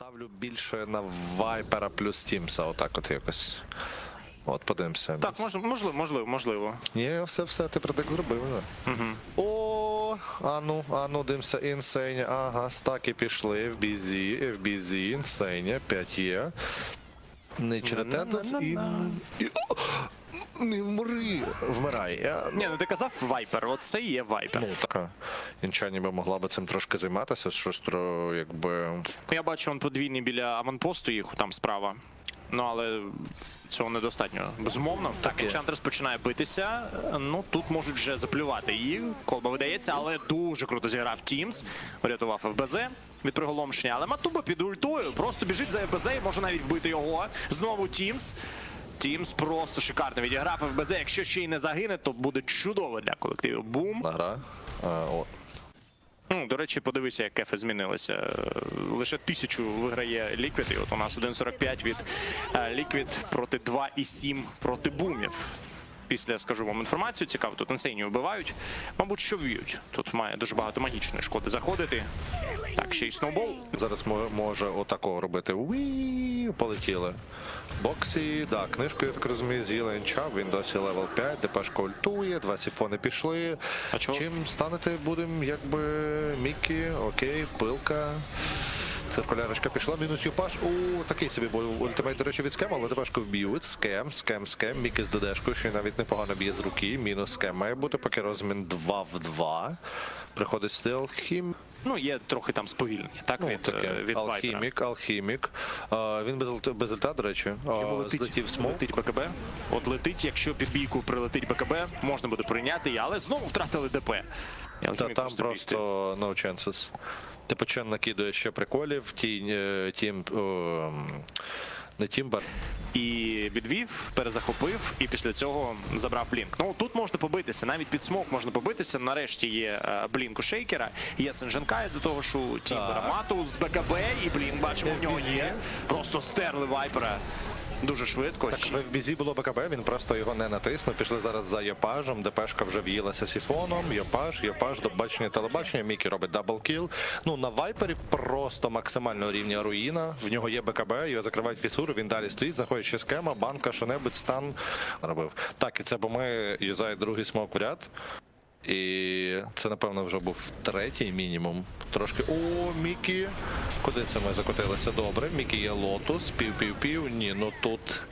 Ставлю більше на Вайпера плюс Тімса, отак от якось. От подивимося. Так, можливо, можливо, можливо, можливо. Ні, все, все, ти предик зробив. Да. Угу. О, ану, ану, дивимося, інсейні. Ага, стаки пішли в бізі, інсейні, 5 є. Не через тенденс і... Не вмри! Вмирай. Я... Ні, ну ти казав вайпер, от це і є вайпер. Ну, така. Інча ніби могла би цим трошки займатися, щось тро, якби. Я бачу, он подвійний біля аванпосту їх там справа. Ну, але цього недостатньо. Безумовно. Так, є. Енчантрес починає битися. Ну, тут можуть вже заплювати її. Колба видається, але дуже круто зіграв Тімс. Врятував ФБЗ від приголомшення. Але Матуба під ультою просто біжить за ФБЗ і може навіть вбити його. Знову Тімс. Тімс просто шикарно відіграв ФБЗ. Якщо ще й не загине, то буде чудово для колективу. Бум. на гра. А, от. Ну, до речі, подивися, як кефи змінилися. Е, Лише тисячу виграє Ліквід, і от у нас 1.45 від е, Ліквід проти 2.7 проти бумів. Після скажу вам інформацію, цікаво, тут інсейні вбивають. Мабуть, що в'ють. Тут має дуже багато магічної шкоди заходити. Так, ще й сноубол. Зараз може, отакого робити. Уі, полетіли. Боксі, да, книжку, я так розумію, з'їла інча, він досі левел 5, депешка ультує, два сіфони пішли. А чого? Чим станете будемо, якби Мікі, окей, пилка. Циркулярочка пішла, мінус Юпаш. О, такий собі був ультимейт, до речі, від скем, але депешку вб'ють. Скем, скем, скем. Мікі з ДДшкою, що навіть непогано б'є з руки. Мінус скем має бути, поки розмін 2 в 2. Приходить сюди алхім. Ну, є трохи там сповільнення, так, Ну, від, таке. е, від алхімік, алхімік. А, він без, без ульта, до речі. А, злетів смок. летить БКБ. От летить, якщо під бійку прилетить БКБ, можна буде прийняти, але знову втратили ДП. Та Алхімік там просто бігти. просто no chances. Типу, Чен накидує ще приколів, ті, е, тім, о, не Тімбер. і відвів, перезахопив, і після цього забрав блінк. Ну тут можна побитися, навіть під смок можна побитися. Нарешті є е, блінк у шейкера, є Сенженкай до того, що Тімбера мату з БКБ, і блінк бачимо, в нього є. Просто стерли вайпера дуже швидко. Так, в FBZ було БКБ, він просто його не натиснув. Пішли зараз за Йопажем, ДПшка вже в'їлася сіфоном. Йопаж, Йопаж, до бачення телебачення. Мікі робить даблкіл. Ну на Вайпері просто максимального рівня руїна. В нього є БКБ, його закривають фісуру, він далі стоїть, заходить ще схема, банка, що-небудь, стан робив. Так, і це бо ми юзає другий смок в ряд. І це, напевно, вже був третій мінімум. Трошки. О, Мікі. Куди це ми закотилися? Добре. Мікі є лотус, пів-пів-пів. Ні, ну тут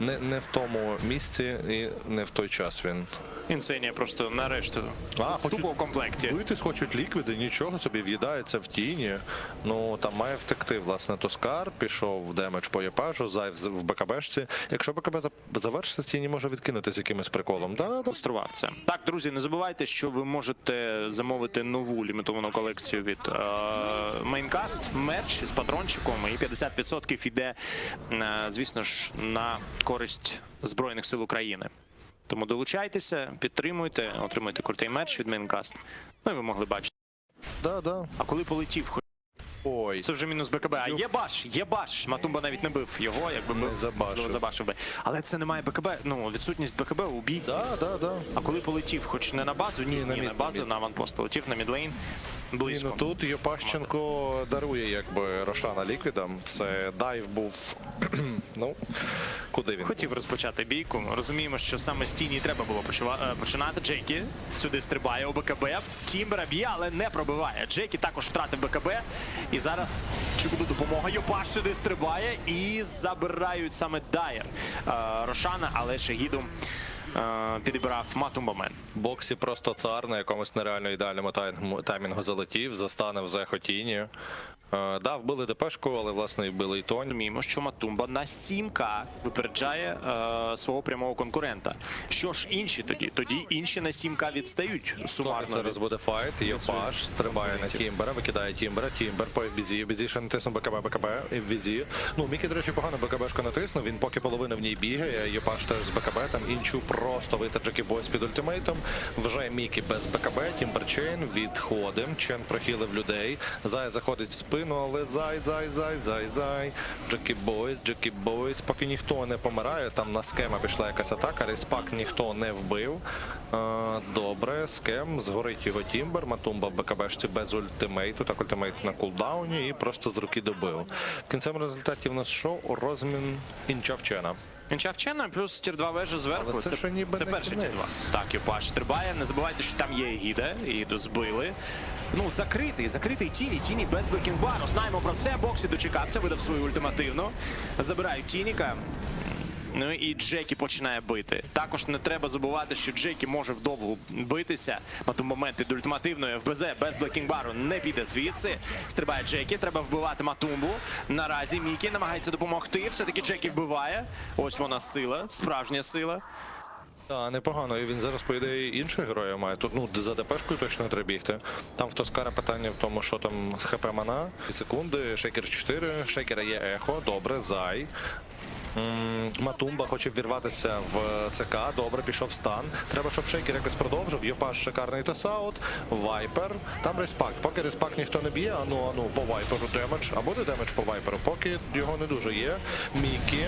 не, не в тому місці і не в той час він. Інсенія просто нарешті А, хочуть тупо в комплекті. битись, хочуть ліквіди, нічого собі в'їдається в тіні. Ну там має втекти. Власне, Тоскар пішов в демедж по Єпажу, зайв в БКБшці. Якщо БКБ завершиться, тіні може відкинути з якимось приколом. Да, да. це. Так, друзі, не забувайте, що ви можете замовити нову лімітовану колекцію від Майнкаст, Maincast, мерч з патрончиком, і 50% йде, е, звісно ж, на користь Збройних сил України. Тому долучайтеся, підтримуйте, отримуйте крутий мерч від Майнкаст. Ну і ви могли бачити. Да, да. А коли полетів, хоч Ой. це вже мінус БКБ. А є баш, є баш. Матумба навіть не бив його, якби бив, забашив. можливо, забашив би. Але це немає БКБ. Ну, відсутність БКБ у бійці. Да, да, да. А коли полетів, хоч не на базу, ні, ні, на на, мід, базу, на на аванпост полетів на мідлейн. Близько. ну тут Йопащенко дарує якби Рошана ліквідам. Це дайв був. ну, куди він? Хотів розпочати бійку. Розуміємо, що саме з тіні треба було е, починати. Джекі сюди стрибає у БКБ. Тімбера б'є, але не пробиває. Джекі також втратив БКБ. І зараз чи буде допомога? Йопаш сюди стрибає і забирають саме Дайер е, Рошана, але Шегіду підібрав Матумбамен. Боксі просто цар на якомусь нереально ідеальному таймінгу, залетів, застанив за хотіні. Е, да, вбили ДПшку, але власне і вбили і Тонь. Розуміємо, що Матумба на 7К випереджає е, свого прямого конкурента. Що ж інші тоді? Тоді інші на 7К відстають сумарно. Зараз буде файт. Йопаш стрибає на Тімбера, викидає Тімбера, Тімбер по FBZ. FBZ ще натиснув БКБ, БКБ, FBZ. Ну, Мікі, до речі, погано БКБшку натиснув, він поки половина в ній бігає. Йопаш теж з БКБ, там інчу просто витер Бойс під ультимейтом. Вже Мікі без БКБ, Тімберчейн, відходим. Чен прохилив людей. Зая заходить в спину. Спину, але зай, зай, зай, зай, зай. Джекі Бойс, Джекі Бойс. Поки ніхто не помирає, там на скема пішла якась атака, респак ніхто не вбив. Е, Добре, скем, згорить його Тімбер, Матумба в БКБшці без ультимейту, так ультимейт на кулдауні і просто з руки добив. В кінцевому результаті в нас що? Розмін інчавчена. Інча вчена, плюс тір 2 вежа зверху. Але це це не перший тір 2. Так, Юпаш стрибає. Не забувайте, що там є гіда, і збили. Ну, закритий, закритий тіні, тіні без блекінбару. Знаємо про це. Боксі дочекався, видав свою ультимативну. Забирають Тініка. Ну і Джекі починає бити. Також не треба забувати, що Джекі може вдовго битися. На той момент під ультимативною ФБЗ без блекінгбару не піде звідси. Стрибає Джекі, треба вбивати Матумбу. Наразі Мікі намагається допомогти. Все-таки Джекі вбиває. Ось вона сила, справжня сила. Так, непогано. І він зараз, по ідеї, інших героїв має. Тут ну за ДПшкою точно треба бігти. Там в Тоскара питання в тому, що там з ХП мана. Секунди, шейкер 4, шейкера є ехо, добре, зай. Матумба хоче вірватися в ЦК, добре, пішов стан. Треба, щоб шейкер якось продовжив. Йопаш шикарний тосаут, вайпер. Там респак. Поки респак ніхто не б'є, ану, ану, по вайперу демедж. А буде демедж по вайперу, поки його не дуже є. Мікі.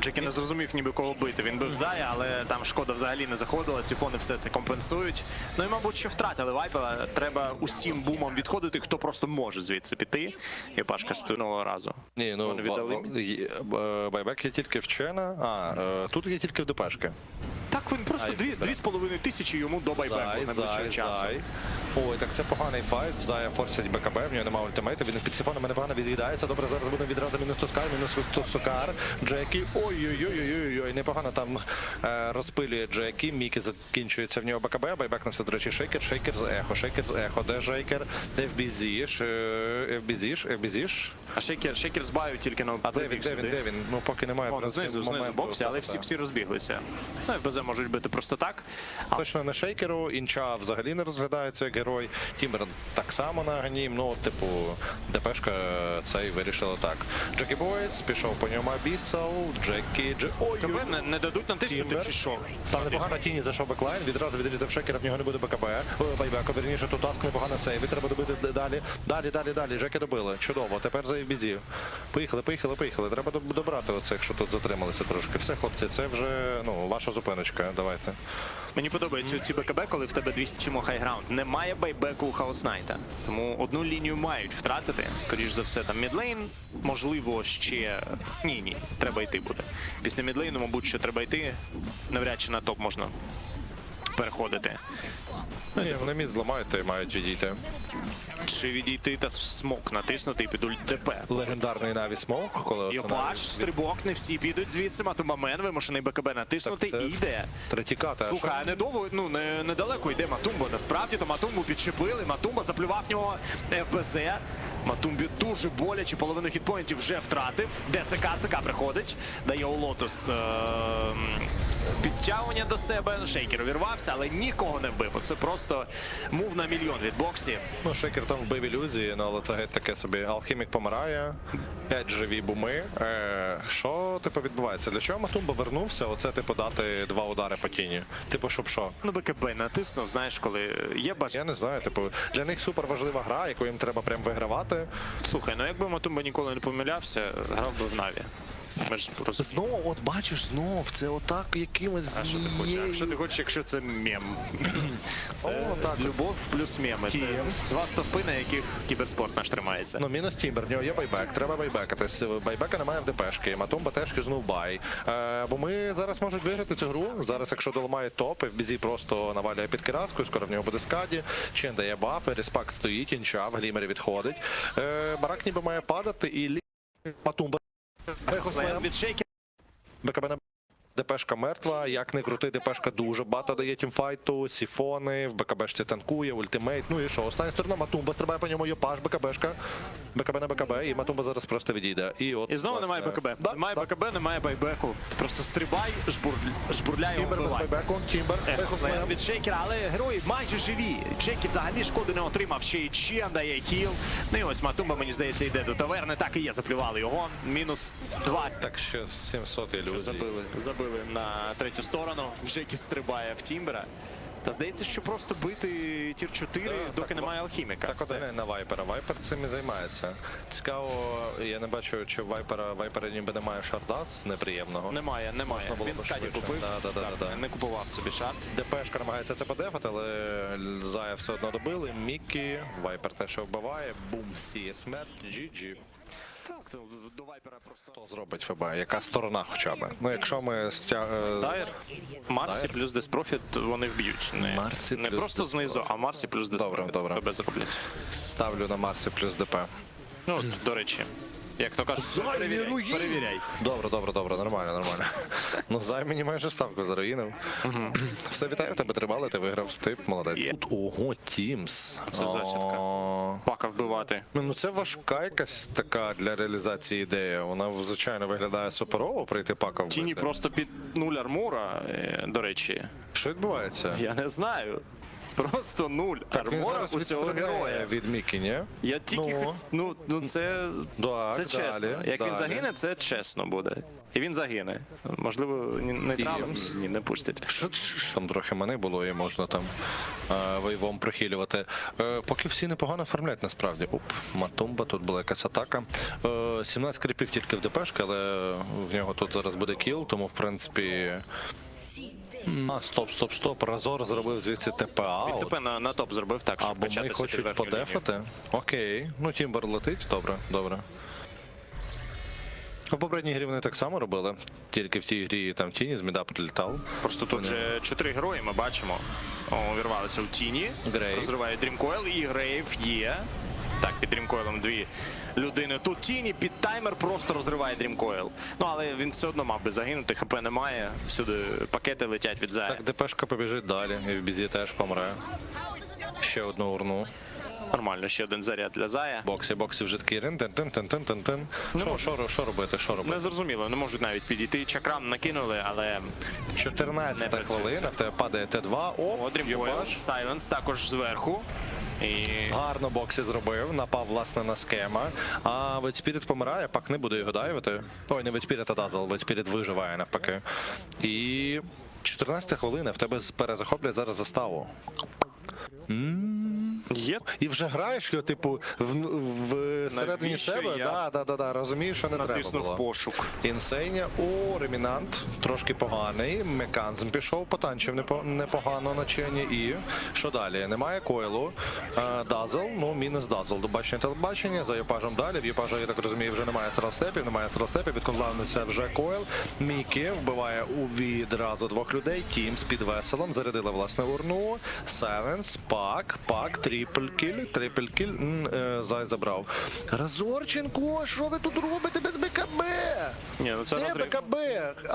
Джекі не зрозумів ніби кого бити. Він бив Зая, але там шкода взагалі не заходила. Сіфони все це компенсують. Ну і мабуть, що втратили вайпера. Треба усім бумом відходити, хто просто може звідси піти. І Пашка стинула разу. Ні, ну Вони віддали е, байбек є тільки вчена, а е, тут є тільки в ДПшки. Так він просто Ай, дві, да. дві з половиною тисячі йому до байбеку найближчим зай, Ой, так це поганий файт. Зая форсять БКБ, в нього немає ультимейту. Він під сифонами непогано від'їдається. Добре, зараз буде відразу мінус Тускар, мінус Тускар. Джекі. Ой-ой-ой-ой-ой. Непогано там е, розпилює Джекі. Мікі закінчується в нього БКБ. Байбек несе, до речі, шейкер, шейкер з ехо, шейкер з ехо. Де шейкер? FBZ-ш, е, FBZ-ш, FBZ-ш. А шейкер, шейкер з баю тільки на А де він, де він, де він? Ну, поки немає. принципі, знизу, знизу боксі, але всі, всі розбіглися. Ну, ФБЗ можуть бити просто так. Точно не шейкеру, інча взагалі не розглядається як герой. Тімбер так само на ганім. Ну, типу, ДПшка цей вирішила так. Джекі Бойс пішов по ньому Абісал, Джекі, Дж... Ой, КБ не, не дадуть нам тиснути чи що? Там непогано тіні зайшов беклайн, відразу відрізав шекера, в нього не буде БКБ. О, верніше, тут таск непогано сейві, треба добити далі. Далі, далі, далі. Жеки добили. Чудово, тепер за бізі. Поїхали, поїхали, поїхали. Треба добрати оцих, що тут затрималися трошки. Все, хлопці, це вже ну, ваша зупиночка. Давайте. Мені подобаються ці БКБ, коли в тебе 200 чимо хайграунд. Немає байбеку у Хаос Найта. Тому одну лінію мають втратити. Скоріш за все, там мідлейн, можливо, ще. Ні, ні, треба йти буде. Після мідлейну, мабуть, що треба йти. Навряд чи на топ можна переходити. Ні, вони мід зламають та й мають відійти. Чи відійти та смок натиснути і під ульт ДП. Легендарний Наві Смоук, коли оце Йопаш, стрибок, не всі підуть звідси. Матумамен вимушений БКБ натиснути і йде. Третікати. а Слухай, а недовго, ну не недалеко йде Матумбо. Насправді то Матумбу підчепили. Матумба заплював в нього ФБЗ. Матумбі дуже боляче, половину хітпоінтів вже втратив. ДЦК, ЦК приходить, дає у Лотос е- підтягування до себе. Шейкер увірвався, але нікого не вбив. Це просто мув на мільйон від боксі. Ну, Шекер там вбив ілюзії, ну, але це геть таке собі. Алхімік помирає, п'ять живі буми. Е, що, типу, відбувається? Для чого Матумба вернувся? Оце, типу, дати два удари по тіні. Типу, щоб що? Ну, БКБ натиснув, знаєш, коли є бажання. Я не знаю, типу, для них супер важлива гра, яку їм треба прям вигравати. Слухай, ну якби Матумба ніколи не помилявся, грав би в Наві. Ми ж розуміємо. Знову, от бачиш, знов, це отак якимось А що ти хочеш? А що ти хочеш, якщо це мем? Це О, так. любов плюс меми. Це два стовпи, на яких кіберспорт наш тримається. Ну, мінус Тімбер, в нього є байбек, треба байбекатись. Байбека немає в ДПшки, Матумба теж кизнув бай. Е, бо ми зараз можуть виграти цю гру. Зараз, якщо доламають топ, FBZ просто навалює під кираскою, скоро в нього буде скаді. Чен дає бафи, респак стоїть, інча, в глімері відходить. Е, барак ніби має падати і лі... Матумба. Слем від шейкера. БКБ на ДПшка мертва, як не крути, ДПшка дуже багато дає тімфайту, сіфони, в БКБшці танкує, ультимейт. Ну і що? Остання сторона Матумба стрибає по ньому Йопаш, БКБшка. БКБ на БКБ, і Матумба зараз просто відійде. І от, І знову власне, немає БКБ. Да, немає да. БКБ, немає байбеку. Просто стрибай, жбур... жбурляй, Тімбер без вбивай. байбеку, Тімбер, Ех, від шейкера, але герої майже живі. Джекі взагалі шкоди не отримав. Ще й Чен дає кіл. Ну і ось Матумба, мені здається, йде до таверни. Так і є, заплювали його. Мінус два. Так ще 700 ілюзій. Забили, забили на третю сторону. Джекі стрибає в Тімбера. Та здається, що просто бити тір 4, Да, доки так, немає алхіміка. Так Все. на Вайпера. Вайпер цим і займається. Цікаво, я не бачу, чи Вайпера Вайпера ніби немає шардас неприємного. Немає, немає. Можна було Він скаді купив. Да, да, да, Так, да, да. Не купував собі шарт. ДПшка намагається це подефати, але Зая все одно добили. Мікі, Вайпер те, що вбиває, бум, сіє смерть, GG. До вайпера просто. Хто зробить ФБ? Яка сторона хоча б? Ну, якщо ми стя... е, Дайр, Марсі Дайр. плюс Деспрофіт вони вб'ють. Не, Марсі не плюс просто знизу, а Марсі плюс Деспрофіт. добре. Тебе зроблять. ставлю на Марсі плюс ДП. Ну, от, до речі, як то кажуть, перевіряй. перевіряй. Добре, добре, добре, нормально, нормально. Ну, зай мені майже ставку заруїнив. Все, вітаю, тебе тримали, ти виграв. Ти молодець. Тут ого, Тімс. Це засідка. Пака вбивати. Ну, це важка якась така для реалізації ідея. Вона, звичайно, виглядає суперово прийти пака вбити. Тіні просто під нуль армура, е, до речі. Що відбувається? Я не знаю. Просто нуль Так, він армора зараз у цього героя. від Мікі, ні? Я тільки Ну. хот... ну, ну це, Так, це чесно. далі, Як він далі. загине, це чесно буде. І він загине. Можливо, ні- нейтралом ні, не пустять. Що, що там трохи мене було і можна там е, вейвом прихилювати. Е, поки всі непогано оформляють насправді. Оп, Матумба, тут була якась атака. Е, 17 кріпів тільки в ДПшки, але в нього тут зараз буде кіл, тому в принципі. А, стоп, стоп, стоп. Разор зробив звідси ТП аут. Тепер на, на топ зробив так, щоб Або качатися під хочуть верхню лінію. подефати. Окей. Ну, Тімбер летить, добре, добре. У попередній грі вони так само робили, тільки в тій грі там тіні з міда прилітав. Просто тут же чотири герої ми бачимо. О, увірвалися у тіні. Грейв. Розриває Дрімкойл і Грейв є. Так, під Дрімкойлом дві людини. Тут тіні під таймер просто розриває Дрімкойл. Ну але він все одно мав би загинути, ХП немає. Всюди пакети летять від Зая. Так, ДПшка побіжить далі, і в бізі теж помре. Ще одну урну. Нормально, ще один заряд для Зая. Боксі, боксі вже такий рин, тин тин тин тин тин тин Що, що, що робити, що Не зрозуміло, не можуть навіть підійти. Чакрам накинули, але 14 хвилина, в тебе падає Т2. О, О, Дрімкойл, Сайленс також зверху. І Гарно боксі зробив, напав власне на схема. А Ведспіріт помирає, пак не буде його дайвити. Ой, не Ведспіріт, а Дазл. Ведспіріт виживає навпаки. І 14 хвилина, в тебе перезахоплять зараз заставу. Є І вже граєш його, типу, в, в середині Навіщо себе. я Да, да, да, да, розумієш, що не треба натиснув було. пошук. Інсейня, о, ремінант, трошки поганий. Меканзм пішов, потанчив непо- непогано на чені. І що далі? Немає койлу. Е, Дазл, ну мінус дазл. До бачення телебачення. За Єпажем далі. В Єпажа, я так розумію, вже немає срастепів, немає срастепів. Відконлавнився вже койл. Мікі вбиває у відразу двох людей. Тімс під веселом. Зарядили власне урну. Севенс, пак, пак, трипл кіль, трипл кіль. Е, Зай забрав. Разорченко, що ви тут робите без БКБ? Ні, ну це Де розрив. БКБ?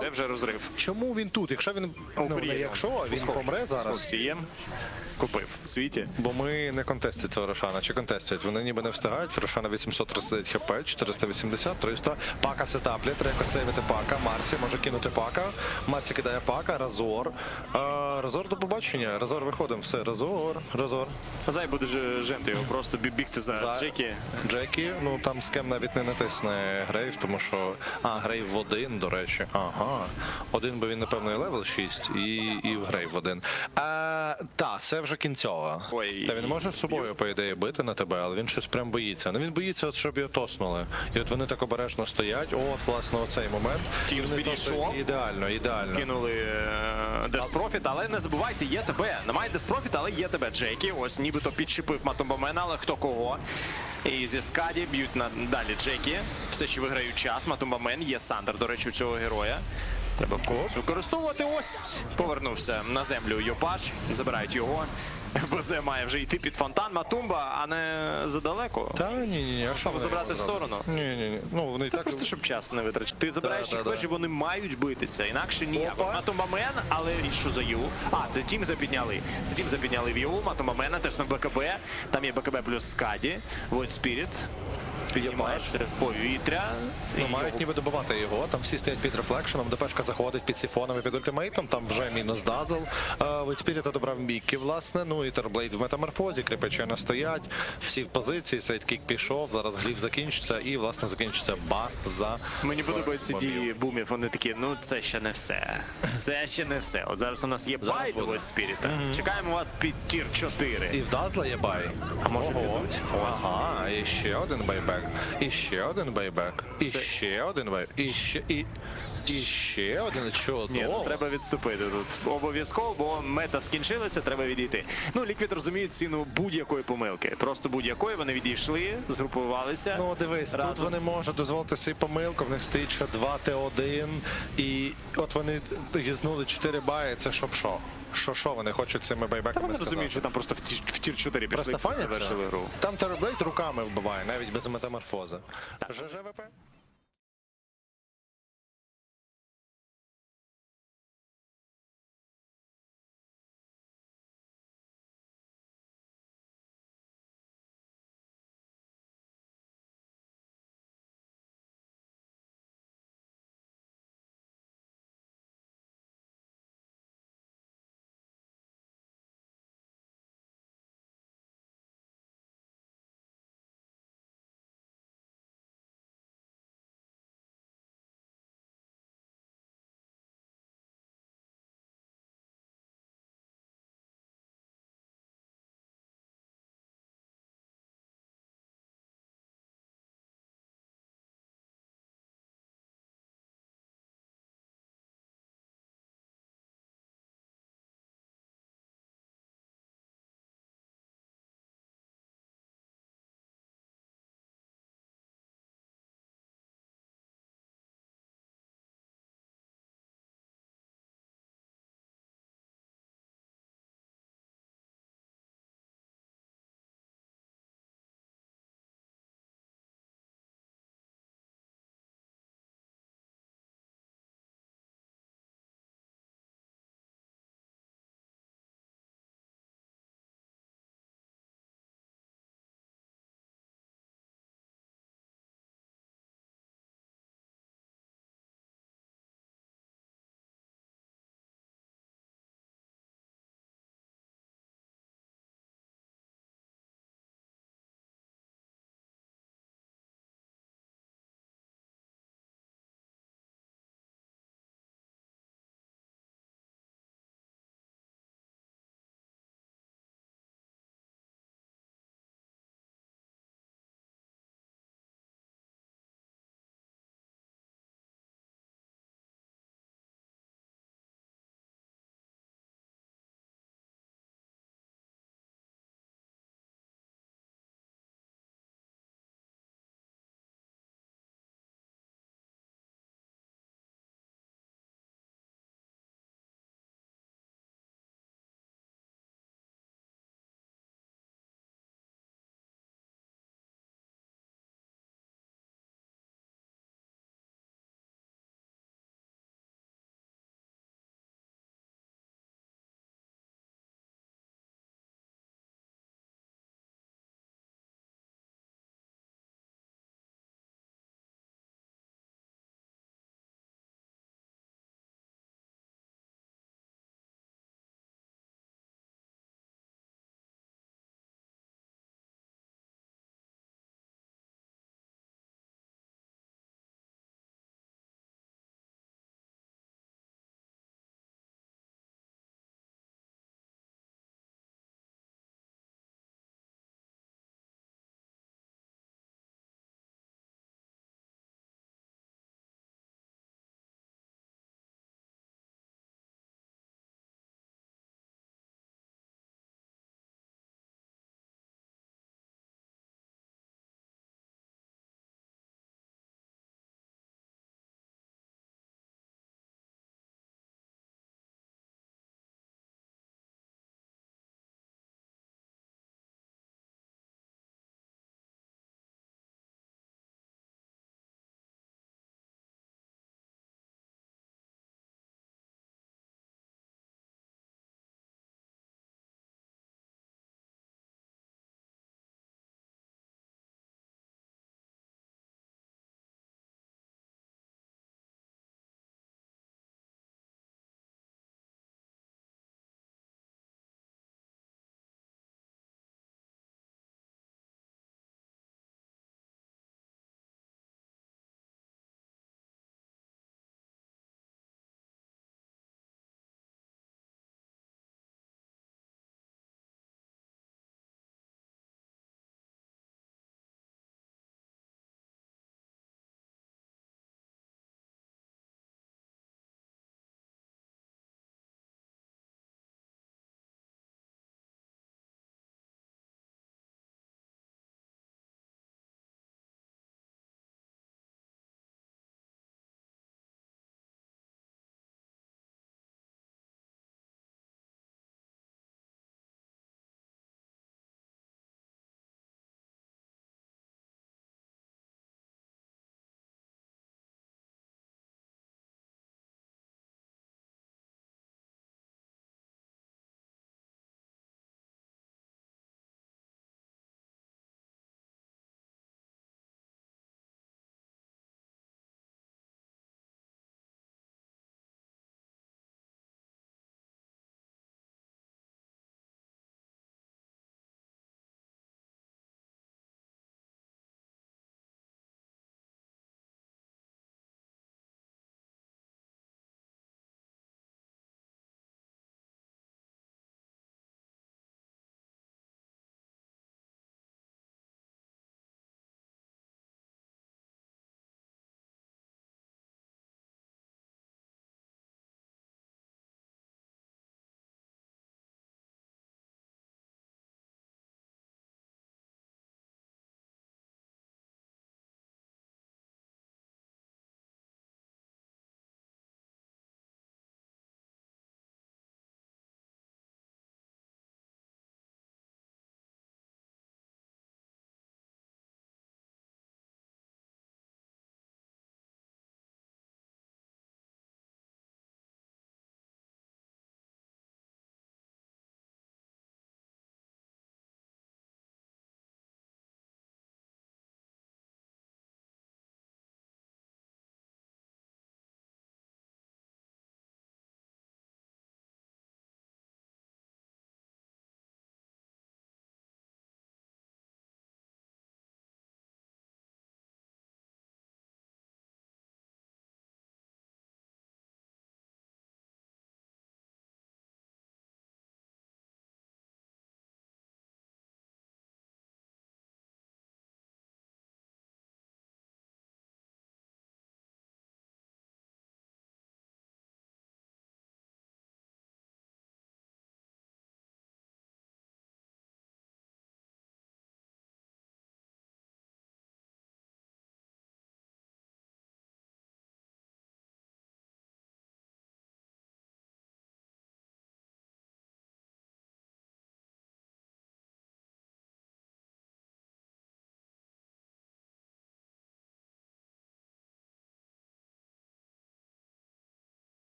Це вже розрив. Чому він тут? Якщо він ну, не якщо він помре зараз, Сієм купив в світі. бо ми не контестять цього Рошана. Чи контестять? Вони ніби не встигають. Рошана 839 хп, 480, 300. Пака сетаплі, треба сейвити пака. Марсі може кинути пака. Марсі кидає пака, Разор. А, Разор до побачення. Разор виходимо. Все, Разор, Разор. Зай буде ж- женти його, просто бігти за, За- Джекі. Джекі, ну там з кем навіть не натисне Грейв, тому що. А, Грейв в один, до речі. Ага. Один, бо він, напевно, і левел 6, і, і в Грейв в один. А, та, це вже кінцьова. Ой. Та він може з собою, по ідеї, бити на тебе, але він щось прям боїться. Ну він боїться, от, щоб його тоснули. І от вони так обережно стоять. От, власне, оцей момент. Вони підійшов. Ідеально, ідеально. Кинули Деспрофіт, але не забувайте, є тебе. Немає Деспрофіт, але є тебе. Джекі. Ось нібито підчепив Матумбомена, але хто кого. І зі Скаді б'ють на далі Джекі. Все ще виграють час. Матумбомен, є Сандер, до речі, у цього героя. Треба використовувати. Ось повернувся на землю Йопаш. Забирають його. БЗ має вже йти під фонтан Матумба, а не задалеко. Та ні, ні, ні. А що вони забрати можуть сторону? Ні, ні, ні. Ну вони і Це так. просто щоб час не витрачати. Ти забираєш їх вежі, вони мають битися, інакше ніяк. Опа. Матумамен, але річ що за Ю. А, це тім запідняли. Це тім запідняли Віу, Матумамена, теж на БКБ. Там є БКБ плюс Скаді, Void Spirit. Піднімається повітря. Ну, І мають ніби добивати його. Там всі стоять під рефлекшеном. ДПшка заходить під сіфоном і під ультимейтом. Там вже мінус дазл. Від Спіріта добрав Мікі, власне. Ну і Терблейд в метаморфозі, кріпачена стоять. Всі в позиції. Сейдкік пішов. Зараз гліф закінчиться і, власне, закінчиться база. Мені подобаються дії бумів. Вони такі, ну це ще не все. Це ще не все. От зараз у нас є Зараз байт буде. від спіріта. Чекаємо вас під тір 4. І в Дазла є бай. А може підуть? Ага, і ще один байбек. І ще один байбек. І ще один байбек. І ще і. І ще один Ні, чудово. ну, треба відступити тут. Обов'язково, бо мета скінчилася, треба відійти. Ну, Ліквід розуміють ціну будь-якої помилки. Просто будь-якої вони відійшли, згрупувалися. Ну дивись, тут разом. вони можуть дозволити собі помилку, в них стоїть ще 2 Т1, і от вони гізнули 4 баї, це щоб що? Що що вони хочуть цими Та байбеками вони сказати? розуміють, що там просто в ті- в тір 4 пішли Просто і фаняться? завершили гру. Там Терблейд руками вбиває, навіть без метаморфози. ЖЖВП?